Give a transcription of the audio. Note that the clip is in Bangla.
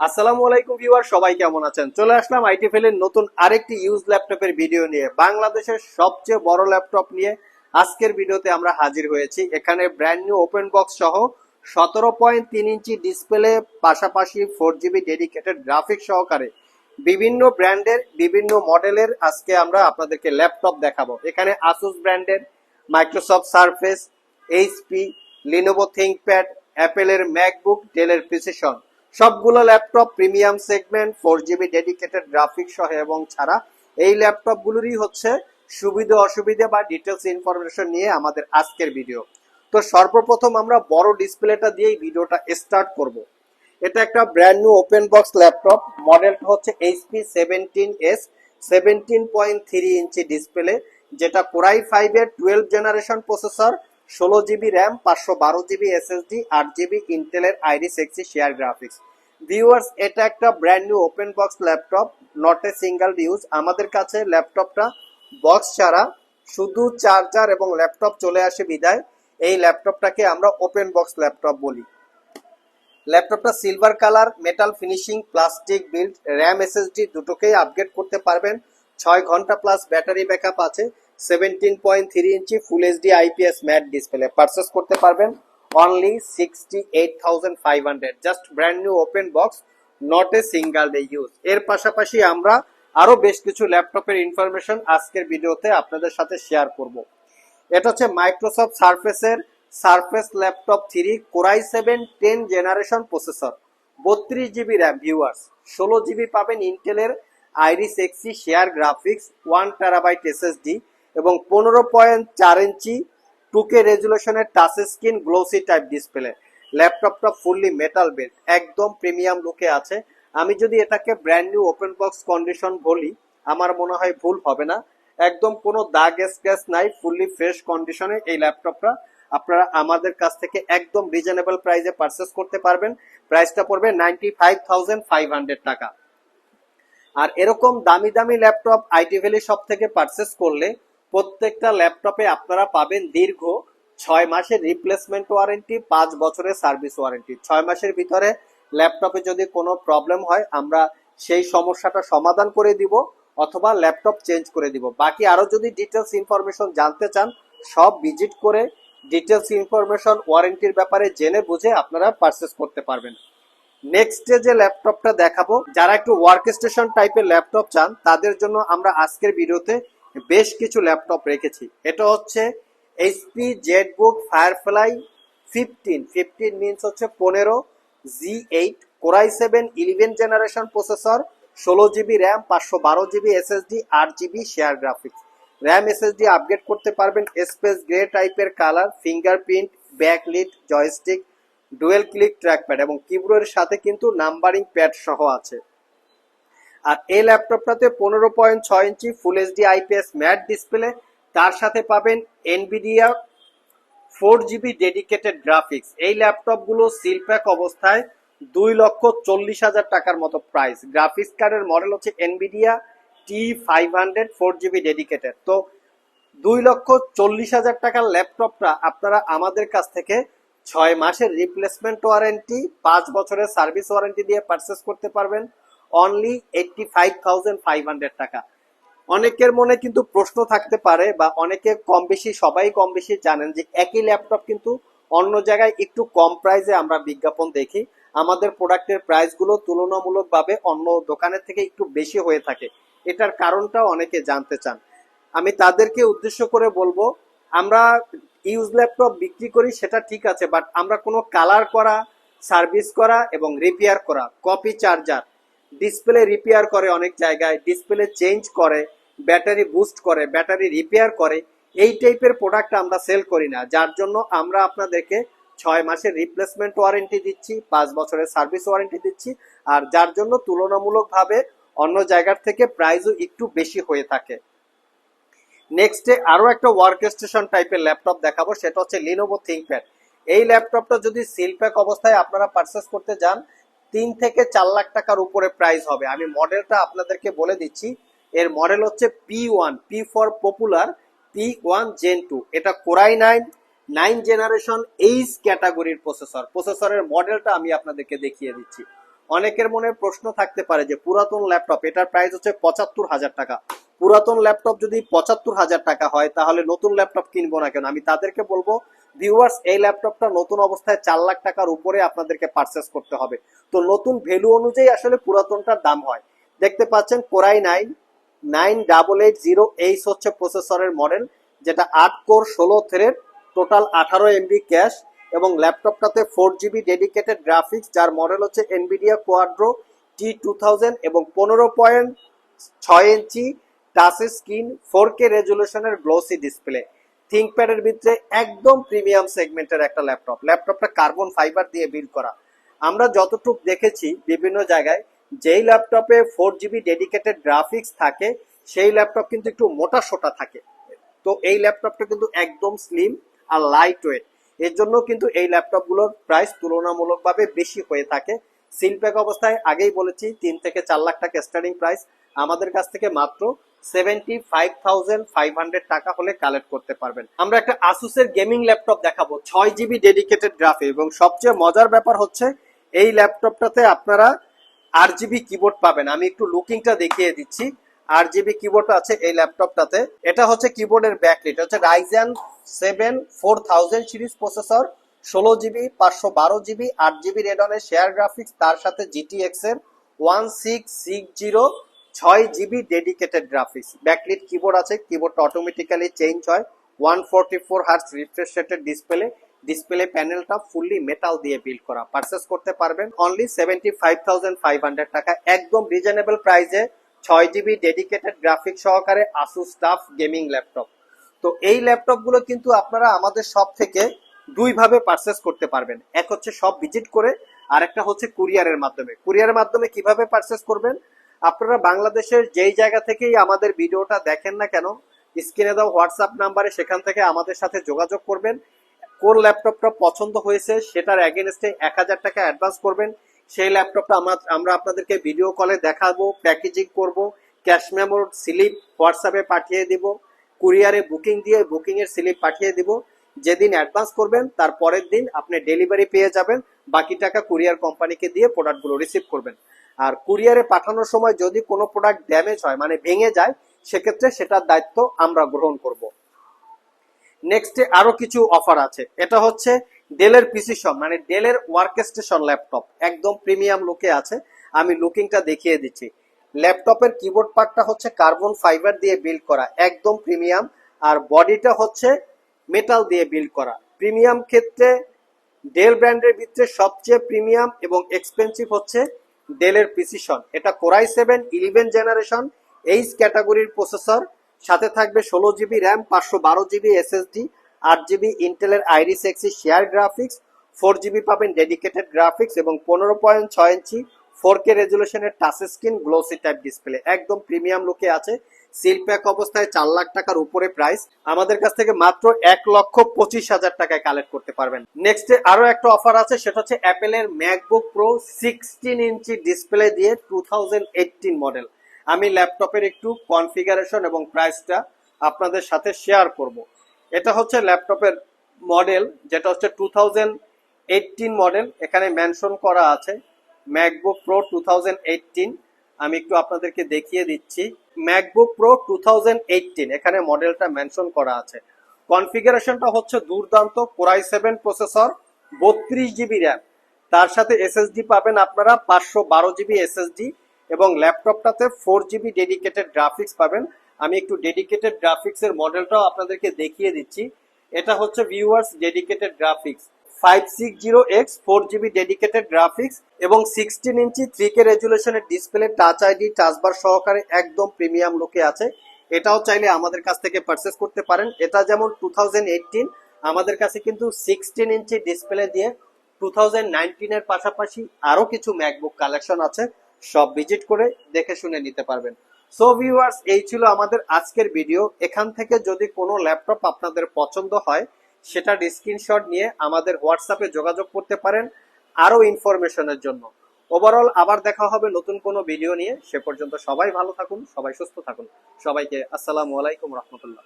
আসসালামু আলাইকুম ভিউয়ার, সবাই কেমন আছেন? চলে আসলাম আইটি ফেলের নতুন আরেকটি ইউজ ল্যাপটপের ভিডিও নিয়ে, বাংলাদেশের সবচেয়ে বড় ল্যাপটপ নিয়ে আজকের ভিডিওতে আমরা হাজির হয়েছি। এখানে ব্র্যান্ড নিউ ওপেন বক্স সহ সতেরো পয়েন্ট তিন ইঞ্চি ডিসপ্লে পাশাপাশি ফোর জিবি ডেডিকেটেড গ্রাফিক সহকারে বিভিন্ন ব্র্যান্ডের বিভিন্ন মডেলের আজকে আমরা আপনাদেরকে ল্যাপটপ দেখাবো। এখানে আসুস ব্র্যান্ডের Microsoft Surface HP Lenovo ThinkPad অ্যাপেলের ম্যাকবুক ডেলের প্রিসিশন সবগুলো laptop premium segment, four GB dedicated graphic সহ এবং ছাড়া এই ল্যাপটপগুলোরই হচ্ছে সুবিধা অসুবিধা বা ডিটেলস ইনফরমেশন নিয়ে আমাদের আজকের ভিডিও তো সর্বপ্রথম আমরা বড় ডিসপ্লেটা দিয়েই ভিডিওটা স্টার্ট করব। এটা একটা brand new open box laptop মডেলটা হচ্ছে HP seventeen S seventeen point three inch display যেটা কোরাই ফাইভ এর টুয়েলভ জেনারেশন প্রসেসর ষোলো জিবি র্যাম পাঁচশো বারো জিবি এসএসডি আট জিবি ইন্টেলের Iris Xe share graphics viewers এটা একটা brand new open box laptop not a single use আমাদের কাছে ল্যাপটপটা বক্স ছাড়া শুধু চার্জার এবং ল্যাপটপ চলে আসে বিদায়। এই ল্যাপটপটাকে আমরা ওপেন বক্স ল্যাপটপ বলি। ল্যাপটপটা silver colour metal finishing plastic build RAM SSD দুটোকেই আপগ্রেড করতে পারবেন। ছয় ঘণ্টা প্লাস ব্যাটারি ব্যাকআপ আছে। Seventeen point three inch full HD IPS matte display purchase করতে পারবেন। Only sixty eight thousand five hundred just brand new open box not a single day use এর পাশাপাশি আমরা আরও বেশ কিছু ল্যাপটপের ইনফরমেশন আজকের ভিডিওতে আপনাদের সাথে শেয়ার করব। এটা হচ্ছে Microsoft সার্ফেসের Surface laptop three core i seven ten generation processor বত্রিশ জিবি র্যাম ভিউয়ার্স ষোলো জিবি পাবেন ইন্টেলের Iris Xe share graphics one terabyte SSD এবং পনেরো পয়েন্ট চার inch two K রেজুলেশনের touch screen glossy type display ল্যাপটপটা ফুললি মেটাল বিল্ড একদম প্রিমিয়াম লুকে আছে। আমি যদি এটাকে brand new open box condition বলি, আমার মনে হয় ভুল হবে না। একদম কোনো দাগ স্ক্র্যাচ নাই ফুললি ফ্রেশ কন্ডিশনে এই ল্যাপটপটা আপনারা আমাদের কাছ থেকে একদম রিজনেবল প্রাইসে পারচেস করতে পারবেন। প্রাইসটা পড়বে ninety five thousand five hundred টাকা। আর এরকম দামি দামি ল্যাপটপ আইটি ভ্যালি শপ থেকে পারচেস করলে প্রত্যেকটা ল্যাপটপে আপনারা পাবেন দীর্ঘ ছয় মাসের রিপ্লেসমেন্ট ওয়ারেন্টি পাঁচ বছরের সার্ভিস ওয়ারেন্টি ছয় মাসের ভিতরে ল্যাপটপে যদি কোনো প্রবলেম হয়, আমরা সেই সমস্যাটা সমাধান করে দিব অথবা ল্যাপটপ চেঞ্জ করে দিব। বাকি আরও যদি ডিটেলস ইনফরমেশন জানতে চান, সব ভিজিট করে ডিটেলস ইনফরমেশন ওয়ারেন্টির ব্যাপারে জেনে বুঝে আপনারা পারচেস করতে পারবেন। নেক্সট যে ল্যাপটপটা দেখাবো, যারা একটু ওয়ার্ক স্টেশন টাইপের ল্যাপটপ চান, তাদের জন্য আমরা আজকের ভিডিওতে বেশ কিছু ল্যাপটপ রেখেছি। এটা হচ্ছে HP ZBook Firefly fifteen fifteen means হচ্ছে পনেরো G eight core i seven eleven generation processor ষোলো জিবি র্যাম পাঁচশো বারো জিবি এসএসডি আট GB share graphics RAM SSD upgrade করতে পারবেন স্পেস গ্রে টাইপের colour fingerprint backlit joystick dual click trackpad এবং কিবোর্ডের সাথে কিন্তু নাম্বারিং প্যাড সহ আছে। আর এই ল্যাপটপটাতে পনেরো পয়েন্ট ছয় inch full HD IPS matte display তার সাথে পাবেন Nvidia four GB dedicated graphics এই ল্যাপটপগুলো সিল প্যাক অবস্থায় দুই লক্ষ চল্লিশ হাজার টাকার মতো প্রাইস গ্রাফিক্স কার্ডের মডেল হচ্ছে Nvidia T five hundred four GB dedicated তো দুই লক্ষ চল্লিশ হাজার টাকার ল্যাপটপটা আপনারা আমাদের কাছ থেকে ছয় মাসের রিপ্লেসমেন্ট ওয়ারেন্টি পাঁচ বছরের সার্ভিস ওয়ারেন্টি দিয়ে পারচেস করতে পারবেন। Only eighty five five hundred টাকা। অনেকের মনে কিন্তু প্রশ্ন থাকতে পারে বা অনেকে কম বেশি, সবাই কম বেশি জানেন যে একই ল্যাপটপ কিন্তু অন্য জায়গায় একটু কম প্রাইসে আমরা বিজ্ঞাপন দেখি। আমাদের প্রোডাক্টের প্রাইসগুলো তুলনামূলকভাবে অন্য দোকানের থেকে একটু বেশি হয়ে থাকে। এটার কারণটাও অনেকে জানতে চান। আমি তাদেরকে উদ্দেশ্য করে বলব, আমরা ইউজ ল্যাপটপ বিক্রি করি সেটা ঠিক আছে বাট আমরা কোনো কালার করা সার্ভিস করা এবং রিপেয়ার করা কপি চার্জার ডিসপ্লে রিপেয়ার করে অনেক জায়গায় ডিসপ্লে চেঞ্জ করে ব্যাটারি বুস্ট করে ব্যাটারি রিপেয়ার করে, এই টাইপের প্রোডাক্ট আমরা সেল করি না। যার জন্য আমরা আপনাদেরকে ছয় মাসের রিপ্লেসমেন্ট ওয়ারেন্টি দিচ্ছি, পাঁচ বছরের সার্ভিস ওয়ারেন্টি দিচ্ছি, আর যার জন্য তুলনামূলকভাবে অন্য জায়গার থেকে প্রাইসও একটু বেশি হয়ে থাকে। নেক্সটে আরও একটা ওয়ার্ক স্টেশন টাইপের ল্যাপটপ দেখাবো, সেটা হচ্ছে লিনোভো থিঙ্কপ্যাড এই ল্যাপটপটা যদি সিল প্যাক অবস্থায় আপনারা পারচেস করতে যান তিন থেকে চার লাখ টাকার উপরে প্রাইস হবে। আমি মডেলটা আপনাদেরকে বলে দিচ্ছি। এর মডেল হচ্ছে P one P for popular P one gen two এটা core i nine nine generation H ক্যাটাগরির প্রসেসর প্রসেসরের মডেলটা আমি আপনাদেরকে দেখিয়ে দিচ্ছি। অনেকের মনে প্রশ্ন থাকতে পারে যে, পুরাতন ল্যাপটপ এটার প্রাইস হচ্ছে পঁচাত্তর হাজার টাকা। পুরাতন ল্যাপটপ যদি পঁচাত্তর হাজার টাকা হয়, তাহলে নতুন ল্যাপটপ কিনবো না কেন? আমি তাদেরকে বলব ভিউয়ার্স এই ল্যাপটপটা নতুন অবস্থায় চার লাখ টাকার উপরে আপনাদেরকে পারচেস করতে হবে। তো নতুন ভ্যালু অনুযায়ী আসলে পুরাতনটার দাম হয়। দেখতে পাচ্ছেন Core i nine nine double eight zero H হচ্ছে প্রসেসরের মডেল যেটা আট কোর ষোলো থ্রেড টোটাল আঠারো এমবি ক্যাশ এবং ল্যাপটপটাতে ফোর জিবি ডেডিকেটেড গ্রাফিক্স যার মডেল হচ্ছে Nvidia Quadro T two thousand এবং পনেরো পয়েন্ট ছয় inch touch screen four K রেজলিউশনের glossy display থিঙ্কপ্যাডের ভিতরে একদম প্রিমিয়াম সেগমেন্টের একটা ল্যাপটপ ল্যাপটপটা কার্বন ফাইবার দিয়ে বিল্ড করা। আমরা যতটুকু দেখেছি বিভিন্ন জায়গায়, যেই ল্যাপটপে ফোর জিবি ডেডিকেটেড গ্রাফিক্স থাকে, সেই ল্যাপটপ কিন্তু একটু মোটা সোটা থাকে। তো এই ল্যাপটপটা কিন্তু একদম স্লিম আর লাইট ওয়েট এর জন্য কিন্তু এই ল্যাপটপগুলোর প্রাইস তুলনামূলকভাবে বেশি হয়ে থাকে। সিলপ্যাক অবস্থায় আগেই বলেছি, তিন থেকে চার লাখ টাকা স্টার্টিং প্রাইস আমাদের কাছ থেকে মাত্র seventy five thousand five hundred টাকা হলে কালেক্ট করতে পারবেন। আমরা একটা আসুসের গেমিং ল্যাপটপ দেখাবো, ছয় জিবি ডেডিকেটেড গ্রাফি এবং সবচেয়ে মজার ব্যাপার হচ্ছে, এই ল্যাপটপটাতে আপনারা আর জিবি কিবোর্ড পাবেন। আমি একটু লুকিংটা দেখিয়ে দিচ্ছি। আর জিবি কিবোর্ড আছে এই ল্যাপটপটাতে এটা হচ্ছে কিবোর্ডের ব্যাকলিট হচ্ছে Ryzen seven four thousand series processor ষোলো জিবি পাঁচশো বারো জিবি আট জিবি রেডনের শেয়ার গ্রাফিক্স তার সাথে জিটিএক্স এর ওয়ান সিক্স সিক্স জিরো ছয় GB dedicated graphics backlit keyboard আছে কিবোর্ডটা অটোমেটিক্যালি চেঞ্জ হয়। One forty four hertz refresh রেটের ডিসপ্লে ডিসপ্লে প্যানেলটা ফুললি মেটাল দিয়ে বিল্ড করা। পারচেস করতে পারবেন only seventy five thousand five hundred টাকা। একদম রিজনেবল প্রাইসে ছয় জিবি ডেডিকেটেড গ্রাফিক্স সহকারে আসুস স্টাফ গেমিং ল্যাপটপ তো এই ল্যাপটপগুলো কিন্তু আপনারা আমাদের সব থেকে দুইভাবে পারচেস করতে পারবেন। এক হচ্ছে সব ভিজিট করে, আর একটা হচ্ছে কুরিয়ারের মাধ্যমে। কুরিয়ারের মাধ্যমে কীভাবে পারচেস করবেন? আপনারা বাংলাদেশের যেই জায়গা থেকেই আমাদের ভিডিওটা দেখেন না কেন, স্ক্রিনে দাও হোয়াটসঅ্যাপ নাম্বারে সেখান থেকে আমাদের সাথে যোগাযোগ করবেন। কোন ল্যাপটপটা পছন্দ হয়েছে সেটার অ্যাগেনস্টে এক হাজার টাকা অ্যাডভান্স করবেন। সেই ল্যাপটপটা আমরা আমরা আপনাদেরকে ভিডিও কলে দেখাবো প্যাকেজিং করব ক্যাশ মেমোর স্লিপ হোয়াটসঅ্যাপে পাঠিয়ে দিব কুরিয়ারে বুকিং দিয়ে বুকিংয়ের স্লিপ পাঠিয়ে দিব। যেদিন অ্যাডভান্স করবেন, তার পরের দিন আপনি ডেলিভারি পেয়ে যাবেন। বাকি টাকা কুরিয়ার কোম্পানিকে দিয়ে প্রোডাক্টগুলো রিসিভ করবেন। আর কুরিয়ারে পাঠানোর সময় যদি কোনো প্রোডাক্ট ড্যামেজ হয় মানে ভেঙে যায়, সেক্ষেত্রে সেটার দায়িত্ব আমরা গ্রহণ করব। নেক্সটে আরও কিছু অফার আছে। এটা হচ্ছে ডেলের পিসিশন মানে ডেলের ওয়ার্ক স্টেশন ল্যাপটপ একদম প্রিমিয়াম লুকে আছে। আমি লুকিংটা দেখিয়ে দিচ্ছি। ল্যাপটপের কিবোর্ড পার্টটা হচ্ছে কার্বন ফাইবার দিয়ে বিল্ড করা, একদম প্রিমিয়াম আর বডিটা হচ্ছে মেটাল দিয়ে বিল্ড করা। প্রিমিয়াম ক্ষেত্রে ডেল ব্র্যান্ডের ভিতরে সবচেয়ে প্রিমিয়াম এবং এক্সপেন্সিভ হচ্ছে ডেলের প্রিসিশন। এটা core i seven, eleven generation, H ক্যাটাগরির প্রসেসর। সাথে থাকবে ষোলো জিবি র্যাম, পাঁচশো বারো জিবি এসএসডি, আট জিবি ইন্টেলের Iris Xe share graphics, four GB পাবেন ডেডিকেটেড গ্রাফিক্স এবং পনেরো পয়েন্ট ছয় inch, four K রেজুলেশনের touch screen, glossy type display. একদম প্রিমিয়াম লুকে আছে। সিল প্যাক অবস্থায় চার লাখ টাকার উপরে প্রাইস আমাদের কাছ থেকে মাত্র এক লক্ষ পঁচিশ হাজার টাকায় কালেক্ট করতে পারবেন। নেক্সট আরও একটা অফার আছে, সেটা হচ্ছে অ্যাপেলের MacBook Pro sixteen inch display দিয়ে টু মডেল আমি ল্যাপটপের একটু কনফিগারেশন এবং প্রাইসটা আপনাদের সাথে শেয়ার করব। এটা হচ্ছে ল্যাপটপের মডেল যেটা হচ্ছে টু মডেল এখানে মেনশন করা আছে ম্যাকবুক প্রো টু আমি একটু আপনাদেরকে দেখিয়ে দিচ্ছি। ম্যাকবুক প্রো টু এখানে মডেলটা মেনশন করা আছে। কনফিগারেশনটা হচ্ছে দুর্দান্ত কোরাই সেভেন প্রসেসর বত্রিশ জিবি র্যাম তার সাথে এসএসডি পাবেন আপনারা পাঁচশো বারো জিবি এসএসডি এবং ল্যাপটপটাতে ফোর জিবি ডেডিকেটেড গ্রাফিক্স পাবেন। আমি একটু ডেডিকেটেড গ্রাফিক্স এর মডেলটাও আপনাদেরকে দেখিয়ে দিচ্ছি। এটা হচ্ছে viewers dedicated graphics five six zero X four GB dedicated graphics এবং sixteen inch three K রেজুলেশনের display touch ID touch bar সহকারে একদম প্রিমিয়াম লুকে আছে। এটাও চাইলে আমাদের কাছ থেকে পারচেস করতে পারেন। এটা যেমন টু থাউজেন্ড এইটিন আমাদের কাছে কিন্তু সিক্সটিন ইঞ্চি ডিসপ্লে দিয়ে টু থাউজেন্ড নাইনটিনের পাশাপাশি আরও কিছু ম্যাকবুক কালেকশন আছে। সব ভিজিট করে দেখে শুনে নিতে পারবেন। সো ভিউয়ার্স এই ছিল আমাদের আজকের ভিডিও এখান থেকে যদি কোনো ল্যাপটপ আপনাদের পছন্দ হয় সেটার স্ক্রিনশট নিয়ে আমাদের হোয়াটসঅ্যাপে যোগাযোগ করতে পারেন আরও ইনফরমেশনের জন্য। ওভারঅল আবার দেখা হবে নতুন কোনো ভিডিও নিয়ে। সে পর্যন্ত সবাই ভালো থাকুন, সবাই সুস্থ থাকুন। সবাইকে আসসালামু আলাইকুম রহমতুল্লাহ।